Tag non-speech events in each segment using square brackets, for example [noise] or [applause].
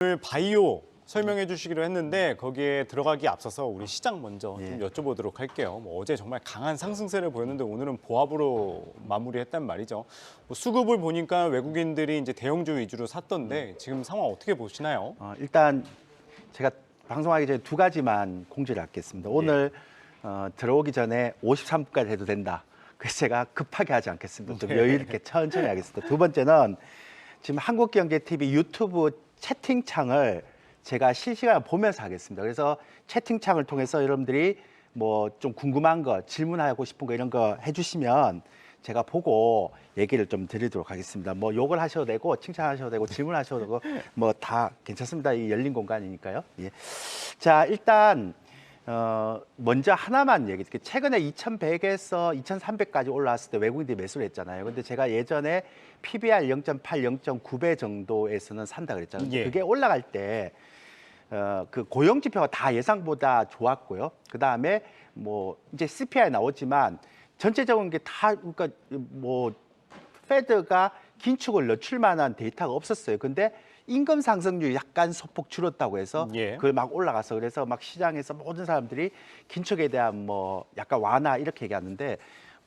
오늘 바이오 설명해 주시기로 했는데 거기에 들어가기 앞서서 우리 시장 먼저 좀 여쭤보도록 할게요. 뭐 어제 정말 강한 상승세를 보였는데 오늘은 보합으로 마무리했단 말이죠. 뭐 수급을 보니까 외국인들이 이제 대형주 위주로 샀던데 지금 상황 어떻게 보시나요? 어, 일단 제가 방송하기 전에 두 가지만 공지를 하겠습니다. 오늘 어, 들어오기 전에 53분까지 해도 된다. 그래서 제가 급하게 하지 않겠습니다. 좀 여유 있게 천천히 하겠습니다. 두 번째는 지금 한국경제TV 유튜브 채팅창을 제가 실시간 보면서 하겠습니다. 그래서 채팅창을 통해서 여러분들이 뭐 좀 궁금한 거, 질문하고 싶은 거 이런 거 해주시면 제가 보고 얘기를 좀 드리도록 하겠습니다. 뭐 욕을 하셔도 되고 칭찬하셔도 되고 질문하셔도 되고 뭐 다 괜찮습니다. 이 열린 공간이니까요. 예. 자 일단 어 먼저 하나만 얘기 드릴게요. 최근에 2,100에서 2,300까지 올라왔을 때 외국인들이 매수를 했잖아요. 근데 제가 예전에 PBR 0.8, 0.9배 정도에서는 산다 그랬잖아요. 예. 그게 올라갈 때 어, 그 고용 지표가 다 예상보다 좋았고요. 그 다음에 뭐 이제 CPI 나오지만 전체적인 게 다 그러니까 뭐 페드가 긴축을 늦출 만한 데이터가 없었어요. 근데 임금 상승률이 약간 소폭 줄었다고 해서 예. 그걸 막 올라가서 그래서 막 시장에서 모든 사람들이 긴축에 대한 뭐 약간 완화 이렇게 얘기하는데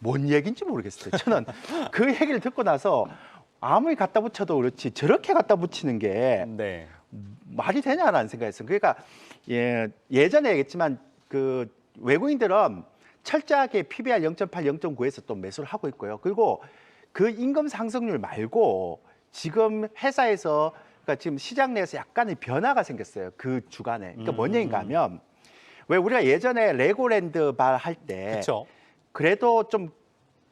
뭔 얘기인지 모르겠어요. 저는 [laughs] 그 얘기를 듣고 나서 아무리 갖다 붙여도 그렇지 저렇게 갖다 붙이는 게 네. 말이 되냐라는 생각했어요. 그러니까 예, 예전에 얘기했지만 그 외국인들은 철저하게 PBR 0.8, 0.9에서 또 매수를 하고 있고요. 그리고 그 임금 상승률 말고 지금 회사에서 그러니까 지금 시장 내에서 약간의 변화가 생겼어요. 그 주간에. 그러니까 뭔 음. 얘기인가 하면 왜 우리가 예전에 레고랜드 발 할 때 그래도 좀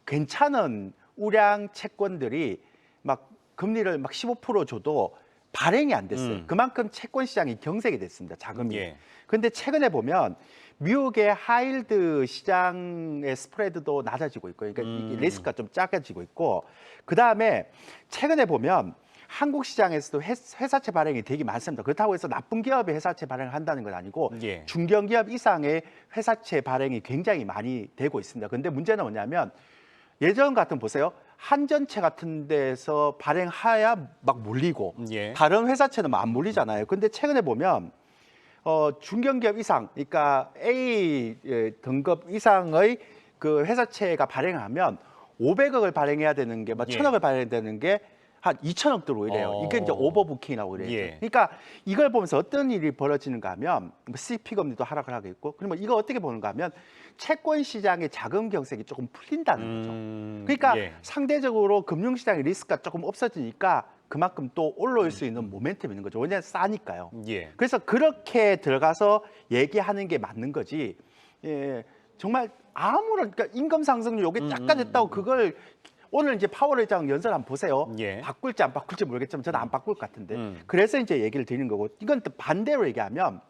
괜찮은 우량 채권들이 막 금리를 막 15% 줘도 발행이 안 됐어요. 음. 그만큼 채권 시장이 경색이 됐습니다. 자금이. 예. 근데 최근에 보면 미국의 하일드 시장의 스프레드도 낮아지고 있고, 그러니까 음. 리스크가 좀 작아지고 있고, 그 다음에 최근에 보면 한국 시장에서도 회- 회사채 발행이 되게 많습니다. 그렇다고 해서 나쁜 기업이 회사채 발행을 한다는 건 아니고 예. 중견기업 이상의 회사채 발행이 굉장히 많이 되고 있습니다. 근데 문제는 뭐냐면 예전 같은 보세요. 한전채 같은 데서 발행하야 막 몰리고 예. 다른 회사채는 막 안 몰리잖아요. 근데 최근에 보면 어, 중견기업 이상, 그러니까 A 예, 등급 이상의 그 회사채가 발행하면 500억을 발행해야 되는 게, 막 예. 1000억을 발행해야 되는 게 한 2천억 들어오 이래요. 어. 이게 이제 오버부킹이라고 그래요. 예. 그러니까 이걸 보면서 어떤 일이 벌어지는가 하면 뭐 CP 금리도 하락을 하고 있고, 그러면 이거 어떻게 보는가 하면 채권 시장의 자금 경색이 조금 풀린다는 거죠. 음, 그러니까 예. 상대적으로 금융 시장의 리스크가 조금 없어지니까 그만큼 또 올라올 수 음. 있는 모멘텀이 있는 거죠. 왜냐하면 싸니까요. 예. 그래서 그렇게 들어가서 얘기하는 게 맞는 거지. 예, 정말 아무런 그러니까 임금 상승률 요게 음, 약간 됐다고 그걸 오늘 이제 파월 의장 연설 한번 보세요. 예. 바꿀지 안 바꿀지 모르겠지만 저는 안 바꿀 것 같은데. 음. 그래서 이제 얘기를 드리는 거고 이건 또 반대로 얘기하면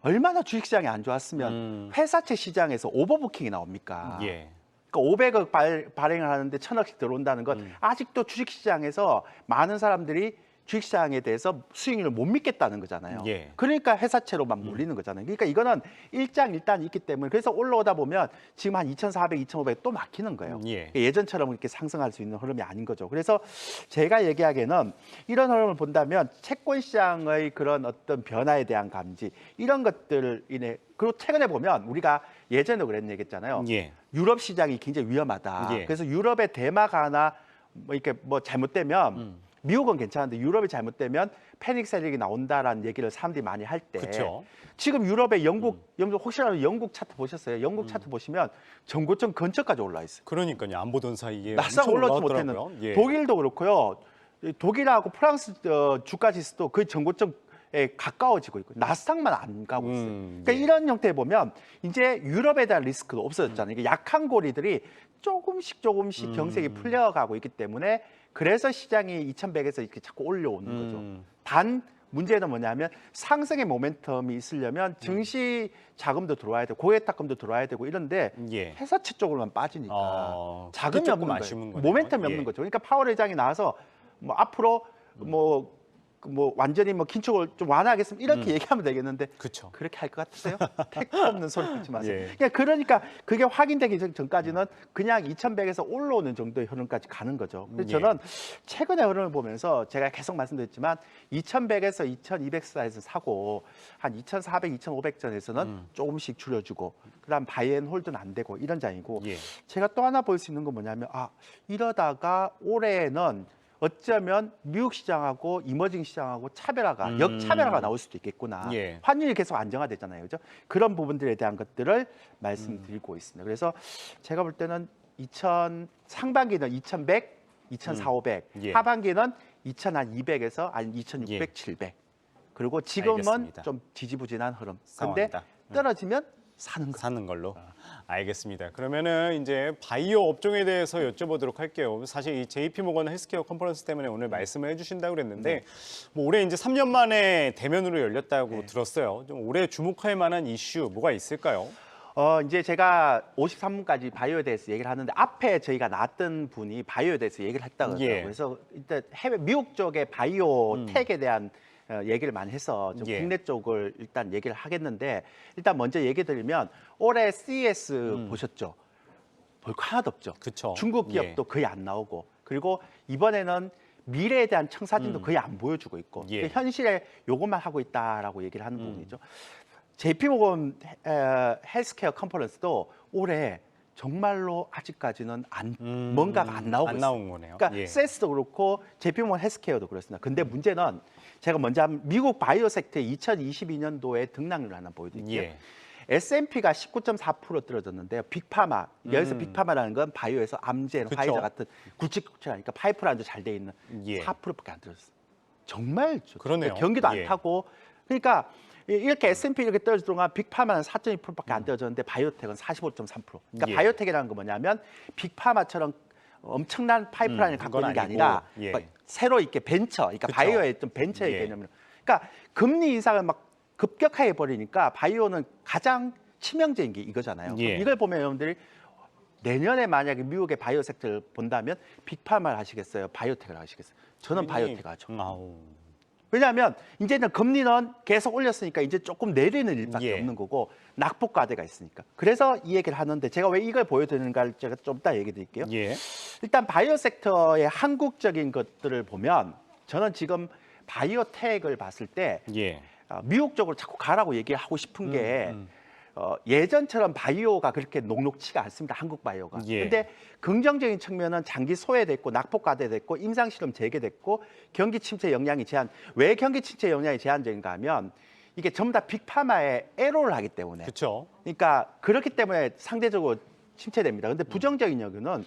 얼마나 주식시장이 안 좋았으면 음. 회사채 시장에서 오버부킹이 나옵니까? 예. 그러니까 500억 발, 발행을 하는데 1000억씩 들어온다는 건 음. 아직도 주식시장에서 많은 사람들이 주식시장에 대해서 수익률을 못 믿겠다는 거잖아요. 예. 그러니까 회사채로만 몰리는 거잖아요. 그러니까 이거는 일장일단이 있기 때문에 그래서 올라오다 보면 지금 한 2,400, 2,500 또 막히는 거예요. 예. 예전처럼 이렇게 상승할 수 있는 흐름이 아닌 거죠. 그래서 제가 얘기하기에는 이런 흐름을 본다면 채권 시장의 그런 어떤 변화에 대한 감지 이런 것들 인해 그리고 최근에 보면 우리가 예전에 그랬는 얘기했잖아요. 예. 유럽 시장이 굉장히 위험하다. 예. 그래서 유럽의 대마가 하나 뭐 이렇게 뭐 잘못되면 음. 미국은 괜찮은데 유럽이 잘못되면 패닉 셀링이 나온다라는 얘기를 사람들이 많이 할때 그렇죠. 지금 유럽의 영국 음. 영국 혹시라도 영국 차트 보셨어요? 영국 차트 보시면 전고점 근처까지 올라 있어요. 그러니까요. 안 보던 사이에 엄청 올라오지. 못했는 예. 독일도 그렇고요. 이 독일하고 프랑스 어, 주가 지수도 그 전고점 에 가까워지고 있고 나스닥만 안 가고 있어요. 음, 그러니까 예. 이런 형태 보면 이제 유럽에 대한 리스크도 없어졌잖아요. 이게 약한 고리들이 조금씩 조금씩 경색이 음. 풀려가고 있기 때문에 그래서 시장이 2,100에서 이렇게 자꾸 올려오는 거죠. 음. 단 문제는 뭐냐면 상승의 모멘텀이 있으려면 증시 자금도 들어와야 되고 고액탁금도 들어와야 되고 이런데 예. 회사채 쪽으로만 빠지니까 어, 자금이 없는 거예요. 모멘텀이 예. 없는 거죠. 그러니까 파월 회장이 나와서 뭐 앞으로 뭐 뭐 완전히 뭐 긴축을 좀 완화하겠습니다 이렇게 얘기하면 되겠는데 그렇죠. 그렇게 할 것 같으세요? [laughs] 택도 없는 소리 하지 마세요. 예. 그러니까, 그러니까 그게 확인되기 전- 전까지는 그냥 2,100에서 올라오는 정도의 흐름까지 가는 거죠. 그래서 예. 저는 최근의 흐름을 보면서 제가 계속 말씀드렸지만 2,100에서 2,200 사이에서 사고 한 2,400, 2,500 전에서는 음. 조금씩 줄여주고 그다음 바이앤홀드는 안 되고 이런 장이고 예. 제가 또 하나 볼 수 있는 건 뭐냐면 아 이러다가 올해는 어쩌면 미국 시장하고 이머징 시장하고 차별화가 음. 역차별화가 나올 수도 있겠구나. 예. 환율이 계속 안정화되잖아요, 그죠? 그런 부분들에 대한 것들을 말씀드리고 있습니다. 그래서 제가 볼 때는 2000 상반기는 2,100, 2,400, 예. 하반기는 2,200에서 아니 2,600, 예. 700. 그리고 지금은 알겠습니다. 좀 지지부진한 흐름. 근데 상황이다. 음. 떨어지면 사는 거. 사는 걸로. 알겠습니다. 그러면은 이제 바이오 업종에 대해서 여쭤보도록 할게요. 사실 이 JP 모건 헬스케어 컨퍼런스 때문에 오늘 말씀을 해주신다고 그랬는데 뭐 올해 이제 3년 만에 대면으로 열렸다고 들었어요. 좀 올해 주목할 만한 이슈 뭐가 있을까요? 어 이제 제가 53분까지 바이오에 대해서 얘기를 하는데 앞에 저희가 나왔던 분이 바이오에 대해서 얘기를 했다고. 예. 그래서 일단 해외 미국 쪽의 바이오 텍에 대한 어, 얘기를 많이 해서 좀 예. 국내 쪽을 일단 얘기를 하겠는데 일단 먼저 얘기 드리면 올해 CES 보셨죠? 볼거 하나도 없죠. 그쵸. 중국 예. 기업도 거의 안 나오고 그리고 이번에는 미래에 대한 청사진도 거의 안 보여주고 있고 예. 음. 현실에 요것만 하고 있다라고 얘기를 하는 부분이죠. JP모건 헬스케어 컨퍼런스도 올해 정말로 아직까지는 안 음, 뭔가가 안 나오고 안 있어요. 나온 거네요. 그러니까 예. 세스도 그렇고 JP모건 헬스케어도 그렇습니다. 근데 문제는 제가 먼저 한 미국 바이오 섹터의 2022년도에 등락률을 하나 보여드릴게요. 예. S&P가 19.4% 떨어졌는데요. 빅파마 여기서 음. 빅파마라는 건 바이오에서 암제, 그쵸. 화이자 같은 굵직굵직하니까 파이프라인도 잘 돼 있는 예. 4%밖에 안 떨어졌어요. 정말 좋- 그러네요. 경기도 예. 안 타고 그러니까 이- 이렇게 S&P 이렇게 떨어질 동안 빅파마는 4.2%밖에 안 떨어졌는데 바이오텍은 45.3%. 그러니까 음. 예. 바이오텍이라는 건 뭐냐면 빅파마처럼 엄청난 파이프라인을 음, 갖고 있는 게 아니고, 아니라 예. 그러니까 새로 이렇게 벤처, 그러니까 그쵸. 바이오의 좀 벤처의 예. 개념으로. 그러니까 금리 인상을 막 급격하게 버리니까 바이오는 가장 치명적인 게 이거잖아요. 예. 이걸 보면 여러분들이 내년에 만약에 미국의 바이오 섹터를 본다면 빅파마를 하시겠어요? 바이오텍을 하시겠어요? 저는 바이오텍 하죠. 음, 아우. 왜냐하면 이제는 금리는 계속 올렸으니까 이제 조금 내리는 일밖에 예. 없는 거고 낙폭 과대가 있으니까. 그래서 이 얘기를 하는데 제가 왜 이걸 보여드리는가를 제가 좀 이따 얘기 드릴게요. 예. 일단 바이오 섹터의 한국적인 것들을 보면 저는 지금 바이오텍을 봤을 때 예. 어, 미국 쪽으로 자꾸 가라고 얘기하고 싶은 게 음. 어, 예전처럼 바이오가 그렇게 녹록치가 않습니다. 한국 바이오가. 예. 근데 긍정적인 측면은 장기 소외됐고 낙폭 과대됐고 임상 실험 재개됐고 경기 침체 영향이 제한. 왜 경기 침체 영향이 제한적인가 하면 이게 전부 다 빅파마에 에로를 하기 때문에. 그렇죠. 그러니까 그렇기 때문에 상대적으로 침체됩니다. 근데 부정적인 여기는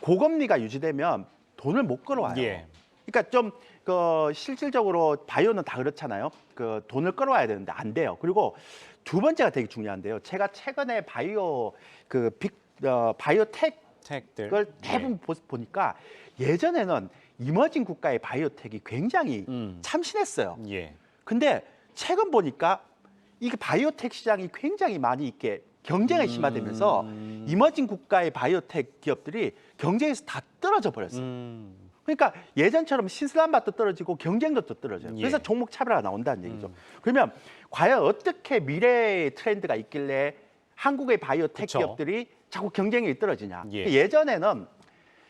고금리가 유지되면 돈을 못 끌어와요. 예. 그러니까 좀 그 실질적으로 바이오는 다 그렇잖아요. 그 돈을 끌어와야 되는데 안 돼요. 그리고 두 번째가 되게 중요한데요. 제가 최근에 바이오 그 빅 어, 바이오텍 택들. 그걸 대부분 보- 보니까 예전에는 이머징 국가의 바이오텍이 굉장히 음. 참신했어요. 예. 근데 최근 보니까 이게 바이오텍 시장이 굉장히 많이 있게 경쟁이 심화되면서 음. 이머징 국가의 바이오텍 기업들이 경쟁에서 다 떨어져 버렸어요. 음. 그러니까 예전처럼 신선한 맛도 떨어지고 경쟁도 또 떨어져요. 예. 그래서 종목 차별화가 나온다는 얘기죠. 음. 그러면 과연 어떻게 미래의 트렌드가 있길래 한국의 바이오텍 그쵸. 기업들이 자꾸 경쟁력이 떨어지냐? 예. 예전에는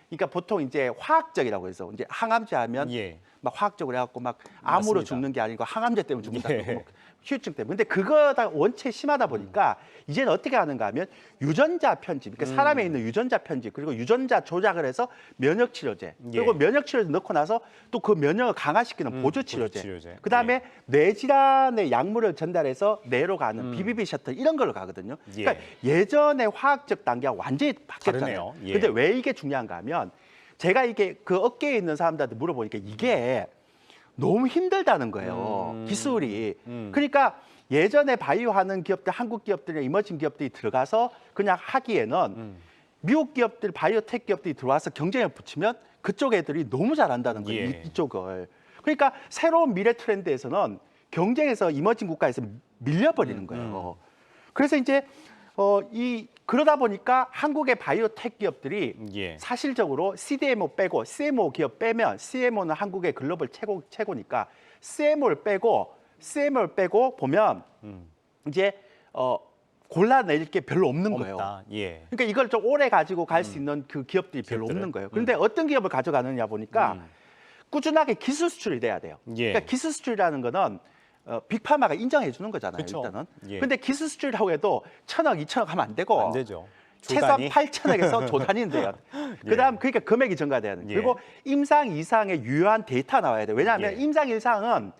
그러니까 보통 이제 화학적이라고 해서 이제 항암제 하면 예. 막 화학적으로 해갖고 막 암으로 맞습니다. 죽는 게 아니고 항암제 때문에 죽는다. 예. 뭐 휴증 때문에. 근데 그거다 원체 심하다 보니까 이제는 어떻게 하는가 하면 유전자 편집, 그러니까 사람에 있는 유전자 편집 그리고 유전자 조작을 해서 면역 치료제 그리고 예. 면역 치료제 넣고 나서 또 그 면역을 강화시키는 음, 보조 치료제. 보조치료제. 예. 그다음에 뇌질환의 약물을 전달해서 뇌로 가는 BBB 셔틀 이런 걸로 가거든요. 음. 예. 그러니까 예전의 화학적 단계가 완전히 바뀌었잖아요. 예. 근데 왜 이게 중요한가 하면 제가 이게 그 업계에 있는 사람들한테 물어보니까 이게 너무 힘들다는 거예요. 음. 기술이. 음. 그러니까 예전에 바이오 하는 기업들, 한국 기업들이나 이머징 기업들이 들어가서 그냥 하기에는 음. 미국 기업들, 바이오텍 기업들이 들어와서 경쟁을 붙이면 그쪽 애들이 너무 잘한다는 거예요. 예. 이- 이쪽을. 그러니까 새로운 미래 트렌드에서는 경쟁에서 이머징 국가에서 밀려버리는 거예요. 그래서 이제 어, 이 그러다 보니까 한국의 바이오텍 기업들이 예. 사실적으로 CDMO 빼고 CMO 기업 빼면 CMO는 한국의 글로벌 최고 최고니까 CM을 빼고 CM을 빼고 보면 이제 어 골라낼 게 별로 없는 거예요. 없다. 예. 그러니까 이걸 좀 오래 가지고 갈수 있는 그 기업들이 별로 기업들은? 없는 거예요. 그런데 어떤 기업을 가져가느냐 보니까 음. 꾸준하게 기술 수출이 돼야 돼요. 예. 그러니까 기술 수출이라는 거는 어, 빅파마가 인정해 주는 거잖아요. 그쵸. 일단은. 예. 근데 기술 수출이라고 해도 천억, 이천억 하면 안 되고 안 되죠. 최소한 조단위? 8천억에서 [laughs] 조단위는 돼요. 그다음 그러니까 금액이 증가돼야 돼요. 예. 그리고 임상 이상의 유효한 데이터 나와야 돼요. 왜냐하면 예. 임상 이상은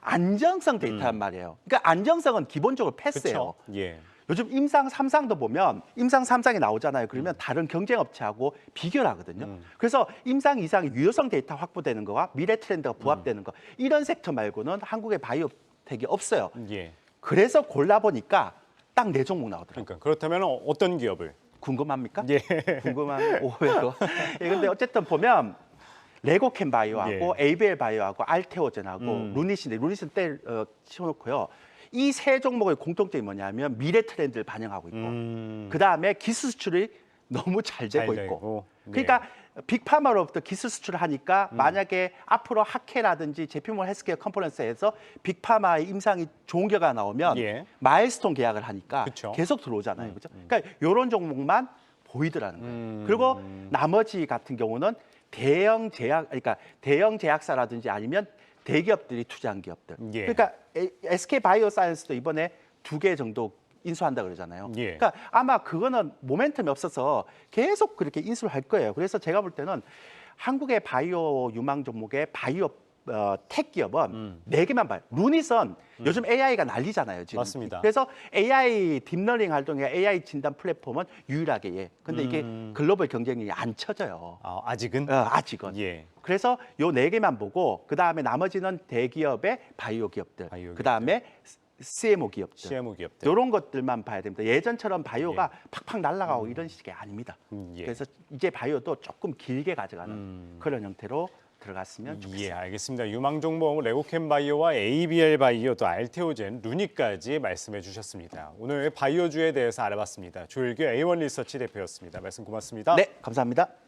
안정성 데이터란 말이에요. 그러니까 안정성은 기본적으로 패스예요. 예. 요즘 임상 삼상도 보면 임상 삼상이 나오잖아요. 그러면 다른 경쟁 업체하고 비교를 하거든요. 음. 그래서 임상 이상의 유효성 데이터 확보되는 거와 미래 트렌드가 부합되는 거 이런 섹터 말고는 한국의 바이오 텍이 없어요. 예. 그래서 골라 보니까 딱 네 종목 나오더라고요. 그러니까 그렇다면 어떤 기업을? 궁금합니까? 예. 궁금한 오해로. [laughs] 예, 근데 어쨌든 보면 레고캠 바이오하고 ABL 바이오하고 알테오젠하고 예. 음. 루닛인데 루닛은 때 어, 치워놓고요. 이 세 종목의 공통점이 뭐냐면 미래 트렌드를 반영하고 있고 음. 그 다음에 기술 수출이 너무 잘 되고 잘 있고. 되고. 네. 음. 그러니까 빅파마로부터 기술 수출을 하니까 만약에 앞으로 학회라든지 제피몰 헬스케어 컨퍼런스에서 빅파마의 임상이 좋은 결과가 나오면 예. 마일스톤 계약을 하니까 그쵸. 계속 들어오잖아요. 그죠? 그러니까 이런 종목만 보이더라는 거예요. 음. 그리고 나머지 같은 경우는 대형 제약 그러니까 대형 제약사라든지 아니면 대기업들이 투자한 기업들. 예. 그러니까 에- SK 바이오사이언스도 이번에 두 개 정도 인수한다 그러잖아요. 예. 그러니까 아마 그거는 모멘텀이 없어서 계속 그렇게 인수를 할 거예요. 그래서 제가 볼 때는 한국의 바이오 유망 종목의 바이오 어, 텍 기업은 네 개만 봐요. 루닛은 요즘 AI가 난리잖아요. 지금. 음. 맞습니다. 그래서 AI 딥러닝 활동에 AI 진단 플랫폼은 유일하게 예. 근데 이게 음. 글로벌 경쟁력이 안 쳐져요. 아, 아직은? 어, 아직은. 예. 그래서 요 네 개만 보고 그 다음에 나머지는 대기업의 바이오 기업들, 바이오 그 다음에 CMO 기업들. CMO 기업들. 이런 것들만 봐야 됩니다. 예전처럼 바이오가 팍팍 날아가고 이런 식이 아닙니다. 음, 예. 그래서 이제 바이오도 조금 길게 가져가는 음. 그런 형태로 들어갔으면 좋겠습니다. 예, 알겠습니다. 유망 종목 레고캠 바이오와 ABL 바이오 또 알테오젠, 루니까지 말씀해 주셨습니다. 오늘 바이오주에 대해서 알아봤습니다. 조일규 A1 리서치 대표였습니다. 말씀 고맙습니다. 네, 감사합니다.